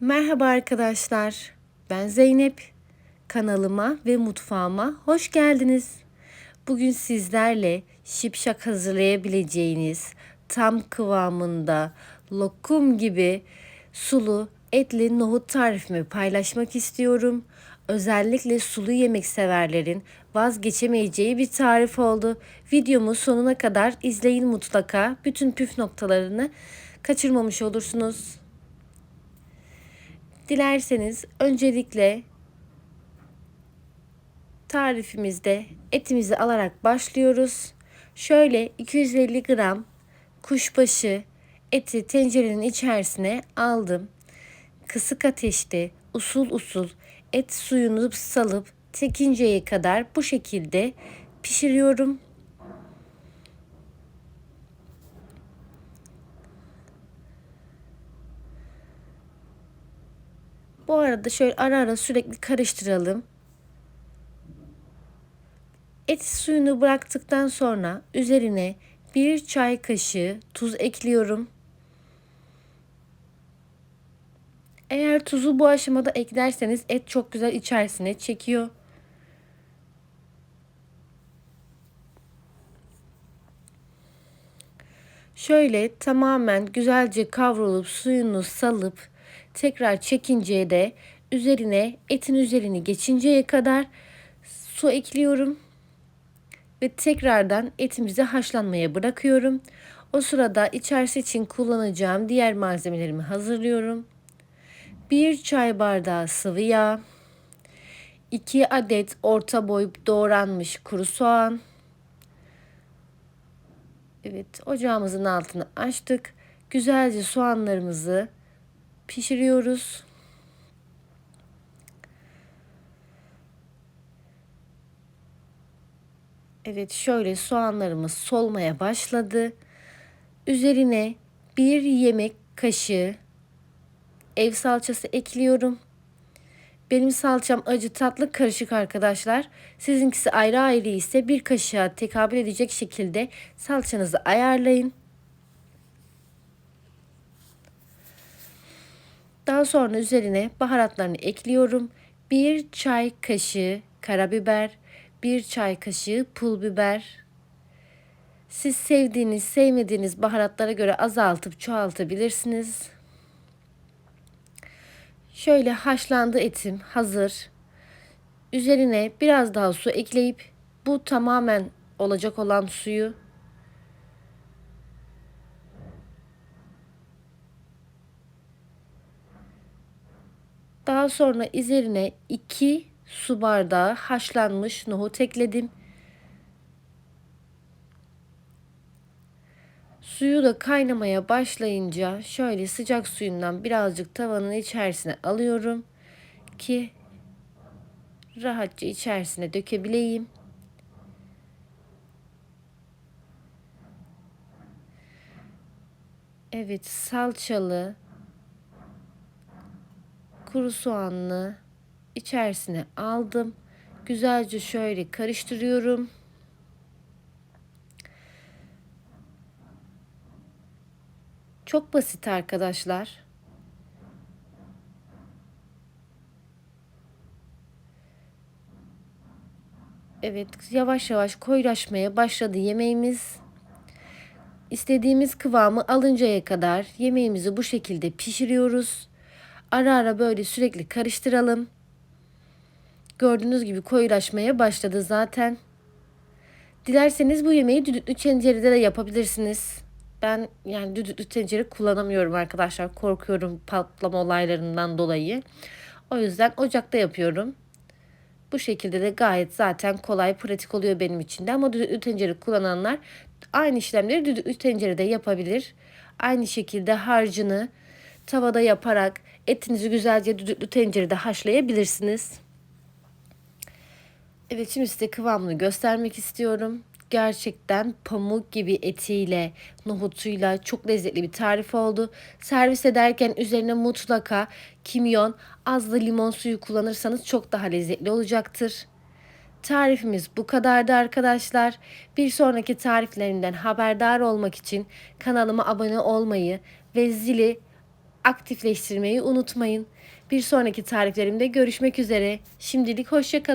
Merhaba arkadaşlar. Ben Zeynep. Kanalıma ve mutfağıma hoş geldiniz. Bugün sizlerle şipşak hazırlayabileceğiniz tam kıvamında lokum gibi sulu etli nohut tarifimi paylaşmak istiyorum. Özellikle sulu yemek severlerin vazgeçemeyeceği bir tarif oldu. Videomu sonuna kadar izleyin mutlaka. Bütün püf noktalarını kaçırmamış olursunuz. Dilerseniz öncelikle tarifimizde etimizi alarak başlıyoruz. Şöyle 250 gram kuşbaşı eti tencerenin içerisine aldım. Kısık ateşte usul usul et suyunu salıp tekinceye kadar bu şekilde pişiriyorum. Bu arada şöyle ara ara sürekli karıştıralım. Et suyunu bıraktıktan sonra üzerine bir çay kaşığı tuz ekliyorum. Eğer tuzu bu aşamada eklerseniz et çok güzel içerisine çekiyor. Şöyle tamamen güzelce kavrulup suyunu salıp tekrar çekinceye de üzerine etin üzerini geçinceye kadar su ekliyorum ve tekrardan etimizi haşlanmaya bırakıyorum. O sırada içerisi için kullanacağım diğer malzemelerimi hazırlıyorum. 1 çay bardağı sıvı yağ, 2 adet orta boy doğranmış kuru soğan. Evet, ocağımızın altını açtık. Güzelce soğanlarımızı pişiriyoruz. Evet şöyle soğanlarımız solmaya başladı. Üzerine bir yemek kaşığı ev salçası ekliyorum. Benim salçam acı tatlı karışık arkadaşlar. Sizinkisi ayrı ayrı ise bir kaşığa tekabül edecek şekilde salçanızı ayarlayın. Daha sonra üzerine baharatlarını ekliyorum. Bir çay kaşığı karabiber, bir çay kaşığı pul biber. Siz sevdiğiniz, sevmediğiniz baharatlara göre azaltıp çoğaltabilirsiniz. Şöyle haşlandı etim hazır. Üzerine biraz daha su ekleyip bu tamamen olacak olan suyu Daha sonra üzerine 2 su bardağı haşlanmış nohut ekledim. Suyu da kaynamaya başlayınca şöyle sıcak suyundan birazcık tavanın içerisine alıyorum ki rahatça içerisine dökebileyim. Evet salçalı kuru soğanlı içerisine aldım. Güzelce şöyle karıştırıyorum. Çok basit arkadaşlar. Evet yavaş yavaş koyulaşmaya başladı yemeğimiz. İstediğimiz kıvamı alıncaya kadar yemeğimizi bu şekilde pişiriyoruz. Ara ara böyle sürekli karıştıralım. Gördüğünüz gibi koyulaşmaya başladı zaten. Dilerseniz bu yemeği düdüklü tencerede de yapabilirsiniz. Ben yani düdüklü tencere kullanamıyorum arkadaşlar. Korkuyorum patlama olaylarından dolayı. O yüzden ocakta yapıyorum. Bu şekilde de gayet zaten kolay, pratik oluyor benim için de. Ama düdüklü tencere kullananlar aynı işlemleri düdüklü tencerede yapabilir. Aynı şekilde harcını tavada yaparak etinizi güzelce düdüklü tencerede haşlayabilirsiniz. Evet şimdi size kıvamını göstermek istiyorum. Gerçekten pamuk gibi etiyle, nohutuyla çok lezzetli bir tarif oldu. Servis ederken üzerine mutlaka kimyon, az da limon suyu kullanırsanız çok daha lezzetli olacaktır. Tarifimiz bu kadardı arkadaşlar. Bir sonraki tariflerimden haberdar olmak için kanalıma abone olmayı ve zili aktifleştirmeyi unutmayın. Bir sonraki tariflerimde görüşmek üzere. Şimdilik hoşçakalın.